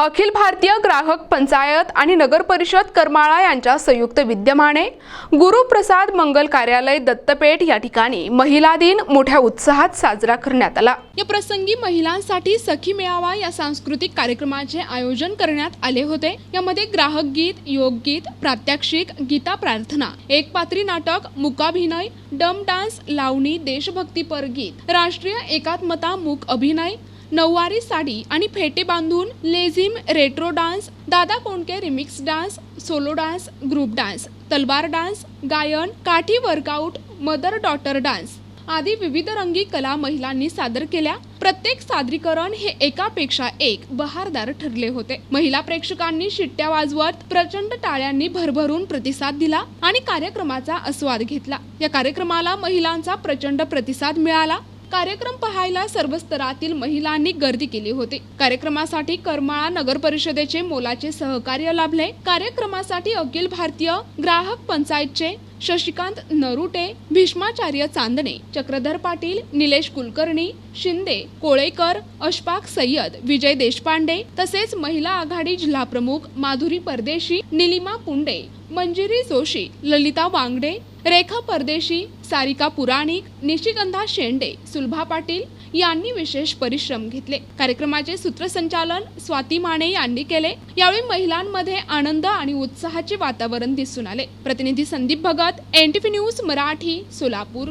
अखिल भारतीय ग्राहक पंचायत आणि नगर परिषद करमाळा यांच्या संयुक्त विद्यमाने गुरुप्रसाद मंगल कार्यालय दत्तपेठ या ठिकाणी महिला दिन मोठ्या उत्साहात साजरा करण्यात आला. या प्रसंगी महिलांसाठी सखी मेळावा या सांस्कृतिक कार्यक्रमाचे आयोजन करण्यात आले होते. यामध्ये ग्राहक गीत योग गीत प्रात्यक्षिक गीता प्रार्थना एक पात्री नाटक मुकाभिनय डम डान्स लावणी देशभक्तीपर गीत राष्ट्रीय एकात्मता मूक अभिनय नऊवारी साडी आणि फेटे बांधून लेझिम retro dance Dada Kondke remix dance solo dance group dance तलवार डान्स गायन काठी वर्कआउट मदर डॉटर डान्स आदी विविध रंगी कला महिलांनी सादर केल्या. प्रत्येक सादरीकरण हे एकापेक्षा एक बहारदार ठरले होते. महिला प्रेक्षकांनी शिट्ट्या वाजवत प्रचंड टाळ्यांनी भरभरून प्रतिसाद दिला आणि कार्यक्रमाचा आस्वाद घेतला. या कार्यक्रमाला महिलांचा प्रचंड प्रतिसाद मिळाला. कार्यक्रम पाहायला सर्व स्तरातील महिलांनी गर्दी केली होती. कार्यक्रमासाठी करमाळा नगर परिषदेचे मोलाचे सहकार्य लाभले. कार्यक्रमासाठी अखिल भारतीय ग्राहक पंचायतचे शशिकांत नरुटे भीष्माचार्य चांदणे चक्रधर पाटील निलेश कुलकर्णी शिंदे कोळेकर अशफाक सय्यद विजय देशपांडे तसेच महिला आघाडी जिल्हाप्रमुख माधुरी परदेशी निलिमा पुंडे मंजिरी जोशी ललिता वांगडे रेखा परदेशी सारिका पुराणिक निशिगंधा शेंडे सुलभा पाटील यांनी विशेष परिश्रम घेतले. कार्यक्रमाचे सूत्रसंचालन स्वाती माने यांनी केले. यावेळी महिलांमध्ये आनंद आणि उत्साहाचे वातावरण दिसून आले. प्रतिनिधी संदीप भगत एनटीव्ही न्यूज मराठी सोलापूर.